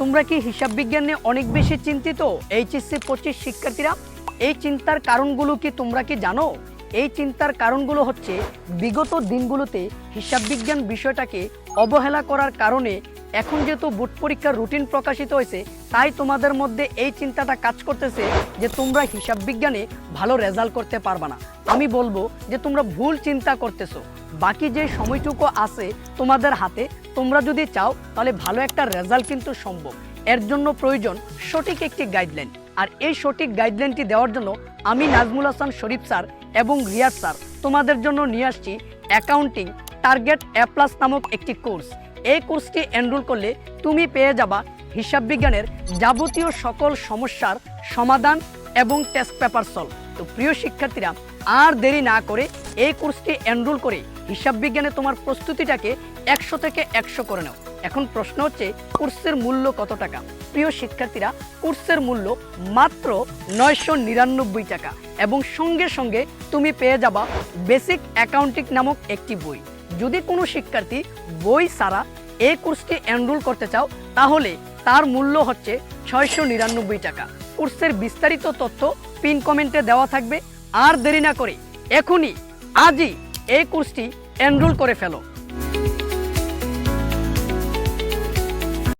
তোমরা কি হিসাব বিজ্ঞান নিয়ে অনেক বেশি চিন্তিত? এইচএসসি পঁচিশ শিক্ষার্থীরা, এই চিন্তার কারণগুলো কি তোমরা কি জানো? এই চিন্তার কারণগুলো হচ্ছে বিগত দিনগুলোতে হিসাব বিজ্ঞান বিষয়টাকে অবহেলা করার কারণে এখন যেহেতু বোর্ড পরীক্ষার রুটিন প্রকাশিত হয়েছে, তাই তোমাদের মধ্যে এই চিন্তাটা কাজ করতেছে যে তোমরা হিসাব বিজ্ঞানে ভালো রেজাল্ট করতে পারবা না। আমি বলব যে তোমরা ভুল চিন্তা করতেছো। বাকি যে সময়টুকু আছে তোমাদের হাতে তোমরা যদি চাও, তাহলে ভালো একটা রেজাল্ট কিন্তু সম্ভব। এর জন্য প্রয়োজন সঠিক একটি গাইডলাইন আর এই সঠিক গাইডলাইনটি দেওয়ার জন্য আমি নাজমুল হাসান শরীফ স্যার এবং রিয়াজ স্যার তোমাদের জন্য নিয়ে আসছি অ্যাকাউন্টিং টার্গেট এ প্লাস নামক একটি কোর্স এই কোর্সটি এনরোল করলে তুমি পেয়ে যাবা হিসাব বিজ্ঞানের যাবতীয় সকল সমস্যার সমাধান এবং টেস্ট পেপার সলভ তো প্রিয় শিক্ষার্থীরা, আর দেরি না করে এই কোর্সটি এনরোল করে হিসাব বিজ্ঞানে তোমার প্রস্তুতিটাকে একশো থেকে একশো করে নাও। এখন প্রশ্ন হচ্ছে, কোর্সের মূল্য কত টাকা? প্রিয় শিক্ষার্থীরা, কোর্সের মূল্য মাত্র নয়শো নিরানব্বই টাকা এবং সঙ্গে সঙ্গে তুমি পেয়ে যাবা বেসিক অ্যাকাউন্টিং নামক একটি বই। যদি কোনো শিক্ষার্থী বই ছাড়া এই কোর্সটি এনরোল করতে চাও, তাহলে তার মূল্য হচ্ছে ছয়শো নিরানব্বই টাকা। কোর্সের বিস্তারিত তথ্য পিন কমেন্টে দেওয়া থাকবে। আর দেরি না করে এখনই আজই এই কোর্সটি এনরোল করে ফেলো।